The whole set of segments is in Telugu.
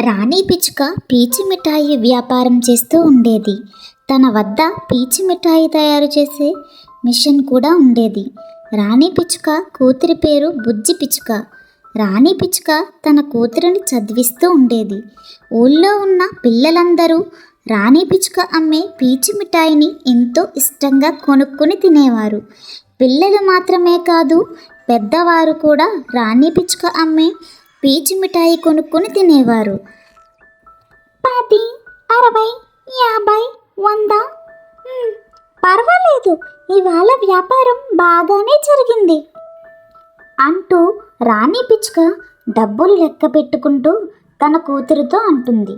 రాణి పిచ్చుక పీచు మిఠాయి వ్యాపారం చేస్తూ ఉండేది. తన వద్ద పీచు మిఠాయి తయారు చేసే మిషన్ కూడా ఉండేది. రాణి పిచ్చుక కూతురి పేరు బుజ్జి పిచ్చుక. రాణి పిచ్చుక తన కూతురిని చదివిస్తూ ఉండేది. ఊళ్ళో ఉన్న పిల్లలందరూ రాణి పిచ్చుక అమ్మే పీచు మిఠాయిని ఎంతో ఇష్టంగా కొనుక్కొని తినేవారు. పిల్లలు మాత్రమే కాదు పెద్దవారు కూడా రాణి పిచ్చుక అమ్మే పీచు మిఠాయి కొనుక్కొని తినేవారు. పది అరవై యాభై వంద. పర్వాలేదు ఇవాళ వ్యాపారం బాగానే జరిగింది. అంటూ రాణి పిచ్చుక డబ్బులు లెక్క పెట్టుకుంటూ తన కూతురుతో అంటుంది.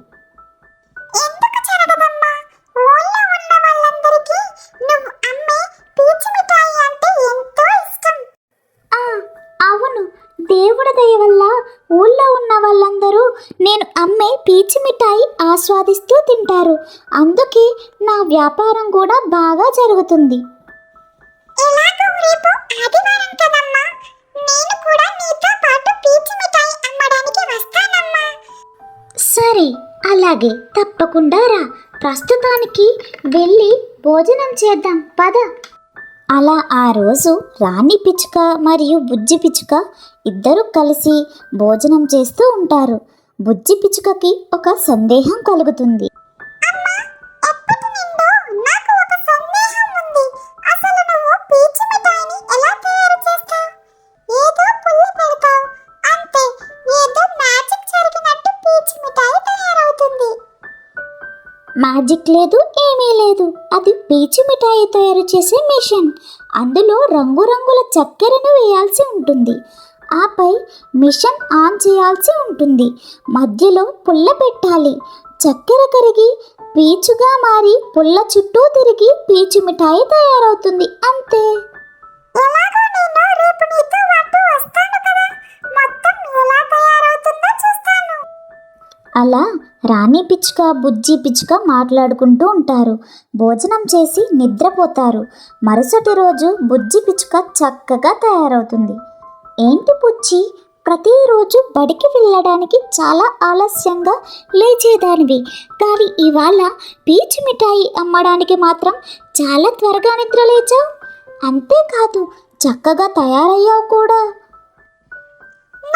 పీచు మిఠాయి ఆస్వాదిస్తూ తింటారు. అందుకే నా వ్యాపారం కూడా బాగా జరుగుతుంది. సరే అలాగే. తప్పకుండా రా. ప్రస్తుతానికి వెళ్ళి భోజనం చేద్దాం. పద. అలా ఆ రోజు రాణి పిచ్చుక మరియు బుజ్జి పిచ్చుక ఇద్దరు కలిసి భోజనం చేస్తూ ఉంటారు. బుజ్జి పిచ్చుకకి ఒక సందేహం కలుగుతుంది. మ్యాజిక్ లేదు ఏమీ లేదు. అది పీచు మిఠాయి తయారు చేసే మిషన్. అందులో రంగురంగుల చక్కెరను వేయాల్సి ఉంటుంది. ఆపై మిషన్ ఆన్ చేయాల్సి ఉంటుంది. మధ్యలో పుల్ల పెట్టాలి. చక్కెర కరిగి పీచుగా మారి పుల్ల చుట్టూ తిరిగి పీచు మిఠాయి తయారవుతుంది. అంతే. అలా రాణి పిచ్చుక బుజ్జి పిచ్చుక మాట్లాడుకుంటూ ఉంటారు. భోజనం చేసి నిద్రపోతారు. మరుసటి రోజు బుజ్జి పిచ్చుక చక్కగా తయారవుతుంది. ఏంటి పుచ్చి ప్రతిరోజు బడికి వెళ్ళడానికి చాలా ఆలస్యంగా లేచేదానివి. కానీ ఇవాళ పీచు మిఠాయి అమ్మడానికి మాత్రం చాలా త్వరగా నిద్ర లేచావు. అంతేకాదు చక్కగా తయారయ్యావు కూడా.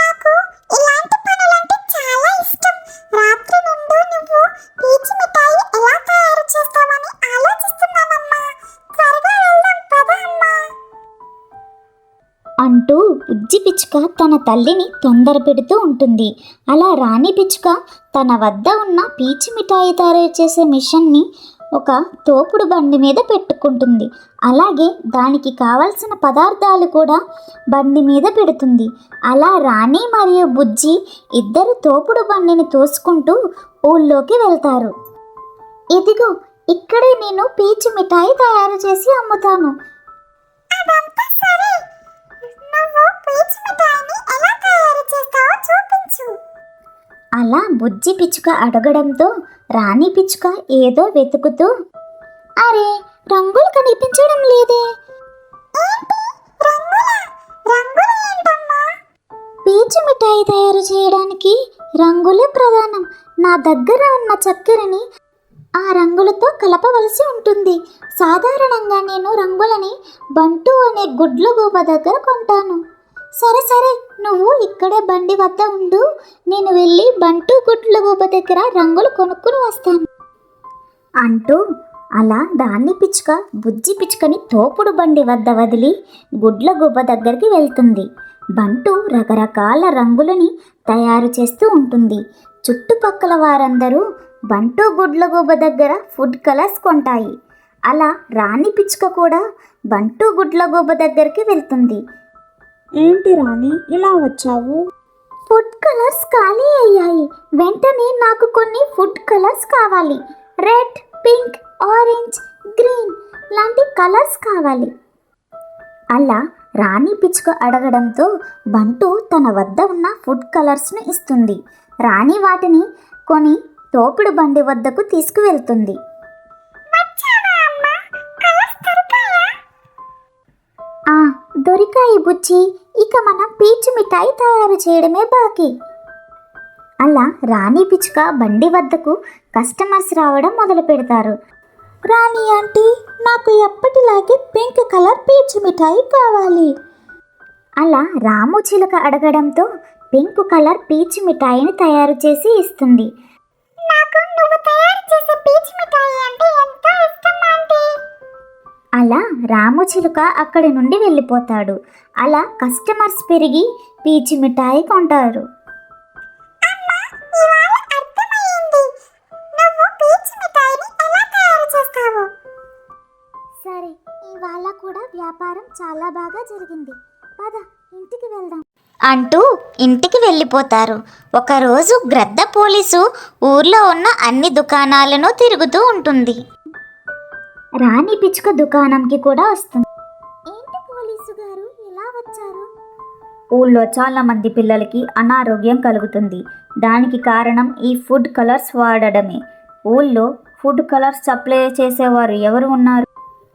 నాకు ఇలాంటి పనులంటే చాలా ఇష్టం. రాత్రి నుండి నువ్వు పిచ్చుక తన తల్లిని తొందర పెడుతూ ఉంటుంది. అలా రాణి పిచ్చుక తన వద్ద ఉన్న పీచు మిఠాయి తయారు చేసే మిషన్ని ఒక తోపుడు బండి మీద పెట్టుకుంటుంది. అలాగే దానికి కావలసిన పదార్థాలు కూడా బండి మీద పెడుతుంది. అలా రాణి మరియు బుజ్జి ఇద్దరు తోపుడు బండిని తోసుకుంటూ ఊళ్ళోకి వెళ్తారు. ఇదిగో ఇక్కడే నేను పీచు మిఠాయి తయారు చేసి అమ్ముతాను. సరే. పీచు మిఠాయిని ఎలా తయారు చేస్తావో చూపించు. అలా బుజ్జి పిచ్చుక అడగడంతో రాణి పిచ్చుక ఏదో వెతుకుతూ అరే రంగులు కనిపించడం లేదే. రంగుల? పీచు మిఠాయి తయారు చేయడానికి రంగులే ప్రధానం. నా దగ్గర ఉన్న చక్కెరని ఆ రంగులతో కలపవలసి ఉంటుంది. సాధారణంగా నేను రంగులని బంటు అనే గుడ్ల గోప దగ్గర కొంటాను. సరే సరే నువ్వు ఇక్కడే బండి వద్ద ఉండు. నేను వెళ్ళి బంటు గుడ్ల గూబ దగ్గర రంగులు కొనుక్కుని వస్తాను. అంటూ అలా దాన్ని పిచ్చుక బుజ్జి పిచ్చుకని తోపుడు బండి వద్ద వదిలి గుడ్ల గుబ్బ దగ్గరికి వెళ్తుంది. బంటు రకరకాల రంగులని తయారు చేస్తూ ఉంటుంది. చుట్టుపక్కల వారందరూ బంటు గుడ్ల గుబ్బ దగ్గర ఫుడ్ కలర్స్ కొంటాయి. అలా రాణి పిచ్చుక కూడా బంటు గుడ్ల గుబ్బ దగ్గరికి వెళ్తుంది. ఏంటి రాణి ఇలా వచ్చావు? ఫుడ్ కలర్స్ ఖాళీ అయ్యాయి. వెంటనే నాకు కొన్ని ఫుడ్ కలర్స్ కావాలి. రెడ్ పింక్ ఆరెంజ్ గ్రీన్ లాంటి కలర్స్ కావాలి. అలా రాణి పిచ్చుక అడగడంతో బంటు తన వద్ద ఉన్న ఫుడ్ కలర్స్ను ఇస్తుంది. రాణి వాటిని కొని తోపుడు బండి వద్దకు తీసుకువెళ్తుంది. దొరికాయి బుజ్జి. ఇక మనం పీచు మిఠాయి తయారు చేయడమే బాకీ. అలా రాణి పిచ్చుక బండి వద్దకు కస్టమర్స్ రావడం మొదలు పెడతారు. రాణి ఆంటీ నాకు ఎప్పటిలాగే పింక్ కలర్ పీచు మిఠాయి కావాలి. అలా రాము చిలుక అడగడంతో పింక్ కలర్ పీచు మిఠాయిని తయారు చేసి ఇస్తుంది. నాకు నువ్వు తయారు చేసే పీచు మిఠాయి అంటే ఎంతో ఇష్టం ఆంటీ. అలా రాము చిలుక అక్కడి నుండి వెళ్ళిపోతాడు. అలా కస్టమర్స్ పెరిగి పీచు మిఠాయి కొంటారు. సరే ఇవాళ కూడా వ్యాపారం చాలా బాగా జరిగింది. పద ఇంటికి వెళ్దాం. అంటూ ఇంటికి వెళ్ళిపోతారు. ఒకరోజు గ్రద్ద పోలీసు ఊర్లో ఉన్న అన్ని దుకాణాలను తిరుగుతూ ఉంటుంది. రాణి పిచ్చుక దుకాణంకి కూడా వస్తుంది. ఏంటి పోలీసు గారు? ఎలా వచ్చారు? ఊళ్ళో చాలా మంది పిల్లలకి అనారోగ్యం కలుగుతుంది. దానికి కారణం ఈ ఫుడ్ కలర్స్ వాడడమే. ఊళ్ళో ఫుడ్ కలర్స్ సప్లై చేసేవారు ఎవరు ఉన్నారు?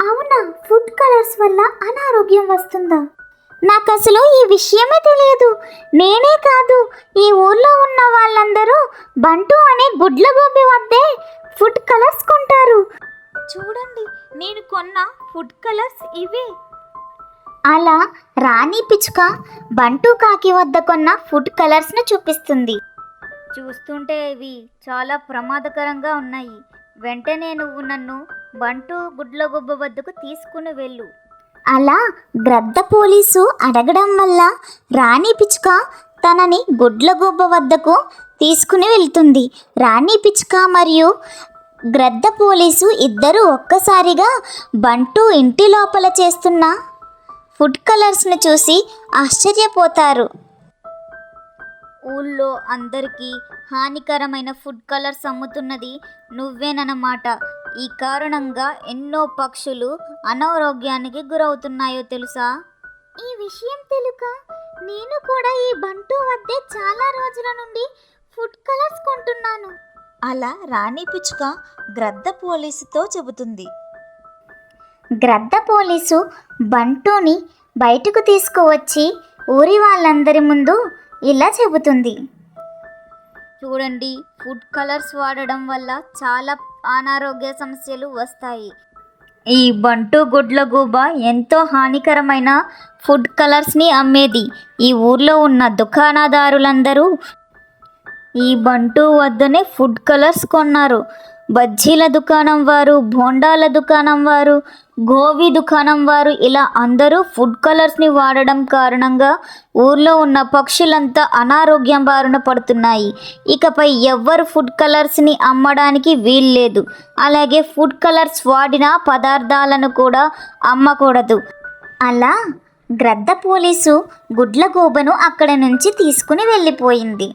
అవునా? ఫుడ్ కలర్స్ వల్ల అనారోగ్యం వస్తుందా? నాకు అసలు ఈ విషయమే తెలియదు. నేనే కాదు ఈ ఊర్లో ఉన్న వాళ్ళందరూ బంటు అనే గుడ్లగోబి వద్దే ఫుడ్ కలర్స్ కొంటారు. చూడండి నేను కొన్న ఫుడ్ కలర్స్ ఇవే. అలా రాణి పిచ్చుక బంటు కాకి వద్ద కొన్న ఫుడ్ కలర్స్ను చూపిస్తుంది. చూస్తుంటే ఇవి చాలా ప్రమాదకరంగా ఉన్నాయి. వెంటనే నువ్వు నన్ను బంటు గుడ్లగొబ్బ వద్దకు తీసుకుని వెళ్ళు. అలా గ్రద్ద పోలీసు అడగడం వల్ల రాణి పిచ్చుక తనని గుడ్లగూబ వద్దకు తీసుకుని వెళ్తుంది. రాణి పిచ్చుక మరియు గ్రద్ద పోలీసు ఇద్దరు ఒక్కసారిగా బంటు ఇంటి లోపల చేస్తున్న ఫుడ్ కలర్స్ను చూసి ఆశ్చర్యపోతారు. ఊళ్ళో అందరికీ హానికరమైన ఫుడ్ కలర్స్ అమ్ముతున్నది నువ్వేనన్నమాట. ఈ కారణంగా ఎన్నో పక్షులు అనారోగ్యానికి గురవుతున్నాయో తెలుసా? ఈ విషయం తెలుక నేను కూడా ఈ బంటు వద్దే చాలా రోజుల నుండి ఫుడ్ కలర్స్ కొంటున్నాను. అలా రాణి పిచ్చుక గ్రద్ద పోలీసుతో చెబుతుంది. గ్రద్ద పోలీసు బంటుని బయటకు తీసుకువచ్చి ఊరి వాళ్ళందరి ముందు ఇలా చెబుతుంది. చూడండి ఫుడ్ కలర్స్ వాడడం వల్ల చాలా అనారోగ్య సమస్యలు వస్తాయి. ఈ బంటు గుడ్ల గూబ ఎంతో హానికరమైన ఫుడ్ కలర్స్ని అమ్మేది. ఈ ఊర్లో ఉన్న దుకాణదారులందరూ ఈ బంటు వద్దనే ఫుడ్ కలర్స్ కొన్నారు. బజ్జీల దుకాణం వారు బోండాల దుకాణం వారు గోవి దుకాణం వారు ఇలా అందరూ ఫుడ్ కలర్స్ని వాడడం కారణంగా ఊర్లో ఉన్న పక్షులంతా అనారోగ్యం బారిన పడుతున్నాయి. ఇకపై ఎవ్వరు ఫుడ్ కలర్స్ని అమ్మడానికి వీల్లేదు అలాగే ఫుడ్ కలర్స్ వాడిన పదార్థాలను కూడా అమ్మకూడదు. అలా గ్రద్ద పోలీసు గుడ్లగూబను అక్కడ నుంచి తీసుకుని వెళ్ళిపోయింది.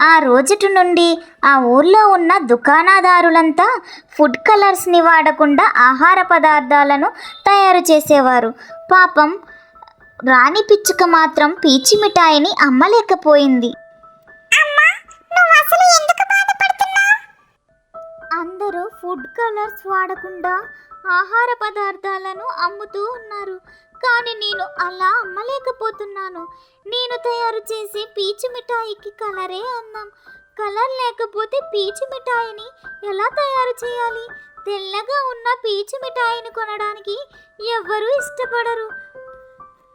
ఆ రోజుటి నుండి ఆ ఊర్లో ఉన్న దుకాణదారులంతా ఫుడ్ కలర్స్ని వాడకుండా ఆహార పదార్థాలను తయారు చేసేవారు. పాపం రాణి పిచ్చుక మాత్రం పీచి మిఠాయిని అమ్మలేకపోయింది. అందరూ ఫుడ్ కలర్స్ వాడకుండా ఆహార పదార్థాలను అమ్ముతూ ఉన్నారు. కానీ నేను అలా అమ్మలేకపోతున్నాను. నేను తయారు చేసే పీచు మిఠాయికి కలరే అన్నాం కలర్ లేకపోతే పీచు మిఠాయిని ఎలా తయారు చేయాలి? తెల్లగా ఉన్న పీచు మిఠాయిని కొనడానికి ఎవ్వరూ ఇష్టపడరు.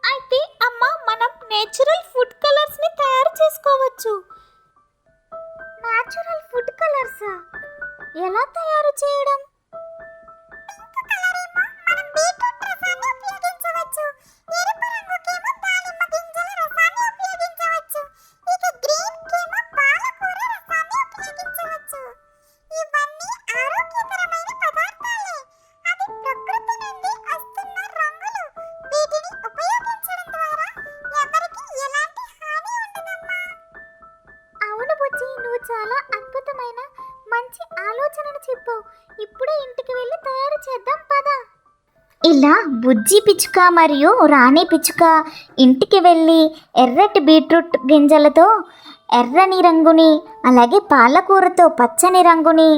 అయితే అమ్మ మనం నేచురల్ ఫుడ్ కలర్స్ని తయారు చేసుకోవచ్చు. నేచురల్ ఫుడ్ కలర్సా ఎలా తయారు చేయడం? ఇలా బుజ్జి పిచ్చుక మరియు రాణి పిచ్చుక ఇంటికి వెళ్ళి ఎర్రటి బీట్రూట్ గింజలతో ఎర్రని రంగుని అలాగే పాలకూరతో పచ్చని రంగుని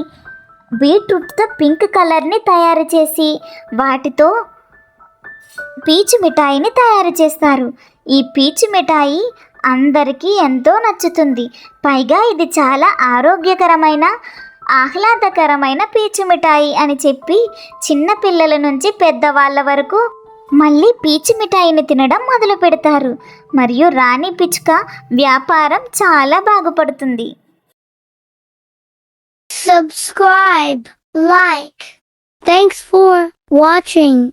బీట్రూట్తో పింక్ కలర్ని తయారు చేసి వాటితో పీచు మిఠాయిని తయారు చేస్తారు. ఈ పీచు మిఠాయి అందరికీ ఎంతో నచ్చుతుంది. పైగా ఇది చాలా ఆరోగ్యకరమైన ఆహ్లాదకరమైన పీచు మిఠాయి అని చెప్పి చిన్న పిల్లల నుంచి పెద్దవాళ్ళ వరకు మళ్ళీ పీచు మిఠాయిని తినడం మొదలు పెడతారు. మరియు రాణి పిచ్చుక వ్యాపారం చాలా బాగుపడుతుంది. Subscribe like thanks for watching